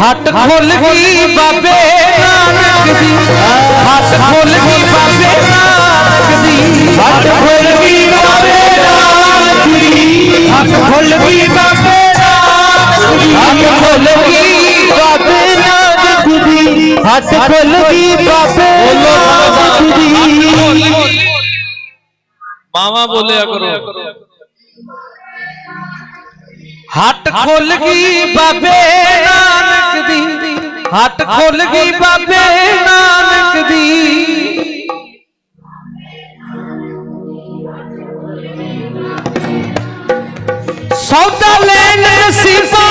हट खोल गई बाबे नानक दी। हट खोल गई बाबे नानक दी। हट खोल गई बाबे नानक दी। हट खोल गई बाबे नानक दी। हट खोल गई बाबे नानक दी। हट खोल गई बाबे नानक दी। मामा बोले करो। हट खोल गई बाबे नानक दी। हट खोल गई बाबे नानक दी। सौदा लेने नसीबा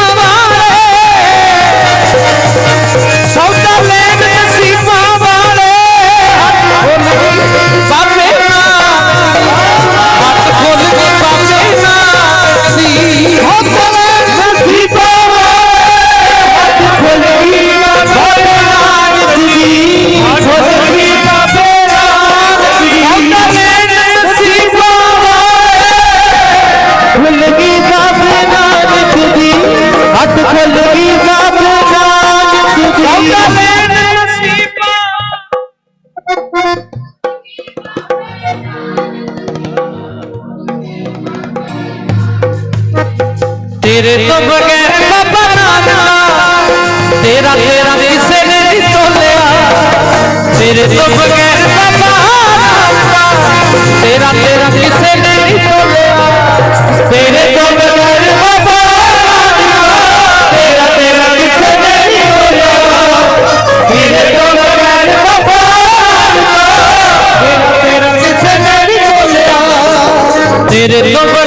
तेरे तो बगैर बाबा तेरा तेरा किसे ने तेरे तो बगैर तेरा तेरा किसे ने तेरे तो बगैर तेरा तेरा किसे ने तेरे तो बगैर तेरे तो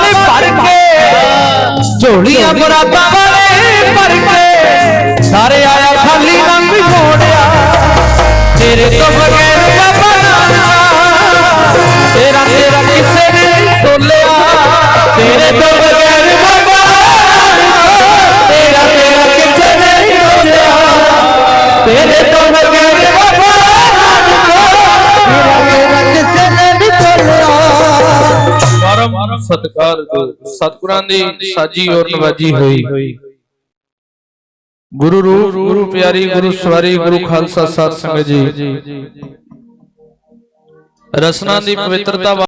বিয়া পড়া ਸਤਕਾਰ, ਸਤਿਗੁਰਾਂ ਦੀ ਸਾਜੀ ਔਰ ਨਵਾਜੀ ਹੋਈ। ਗੁਰੂ ਰੂਪ, ਗੁਰੂ ਪਿਆਰੀ, ਗੁਰੂ ਸਵਾਰੀ, ਗੁਰੂ ਖਾਲਸਾ ਸਾਧ ਸੰਗਤ ਜੀ। ਰਸਨਾ ਦੀ ਪਵਿੱਤਰਤਾ